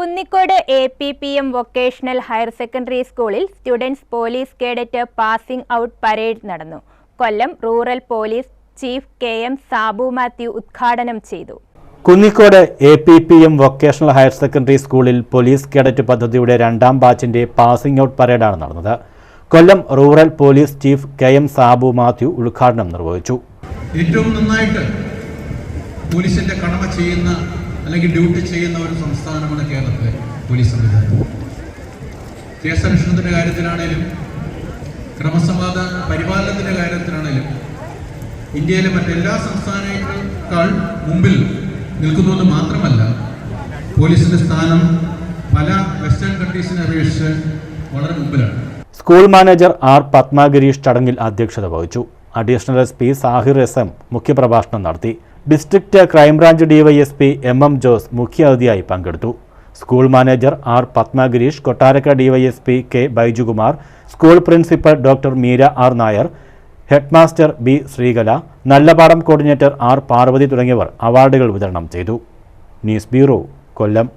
Kunnicode A P P M vocational higher secondary സ്കൂളിൽ students police cadet passing out parade നടന്നു. Kollam rural police chief K M Sabu Mathew ഉദ്ഘാടനം ചെയ്തു. Kunnicode A P P M vocational higher secondary സ്കൂളിൽ police cadet പദ്ധതിയുടെ രണ്ടാം ബാച്ചിന്റെ passing out പരേഡാണ് നടന്നത്. Kollam rural police chief K M Sabu Mathew ഉദ്ഘാടനം നിർവഹിച്ചു. ഏറ്റവും നന്നായിട്ട് പോലീസിന്റെ കടമ ചെയ്യുന്ന അല്ലെങ്കിൽ ഡ്യൂട്ടി ചെയ്യുന്ന ഒരു സംസ്ഥാനമാണ് കേരളത്തിലെ പോലീസ് സംവിധാനം. കേസന്വേഷണത്തിന്റെ കാര്യത്തിലാണേലും ക്രമസമാധാന പരിപാലനത്തിന്റെ കാര്യത്തിലാണേലും ഇന്ത്യയിലെ മറ്റെല്ലാ സംസ്ഥാനങ്ങളെക്കാൾ മുമ്പിൽ നിൽക്കുന്നു എന്ന് മാത്രമല്ല പോലീസിന്റെ സ്ഥാനം പല വെസ്റ്റേൺ കൺട്രീസിനെ അപേക്ഷിച്ച് വളരെ മുമ്പിലാണ്. സ്കൂൾ മാനേജർ ആർ പത്മഗിരീഷ് ചടങ്ങിൽ അധ്യക്ഷത വഹിച്ചു. Additional S P Sahir S M മുഖ്യപ്രഭാഷണം നടത്തി. District crime branch DYSP M M Jose മുഖ്യാതിഥിയായി പങ്കെടുത്തു. School manager R Padmagireesh Kottarakkara DYSP K Baijukumar school principal doctor Meera R Nair headmaster B Sreekala Nallapadam coordinator R Parvathi തുടങ്ങിയവർ അവാർഡുകൾ വിതരണം ചെയ്തു. News bureau Kollam.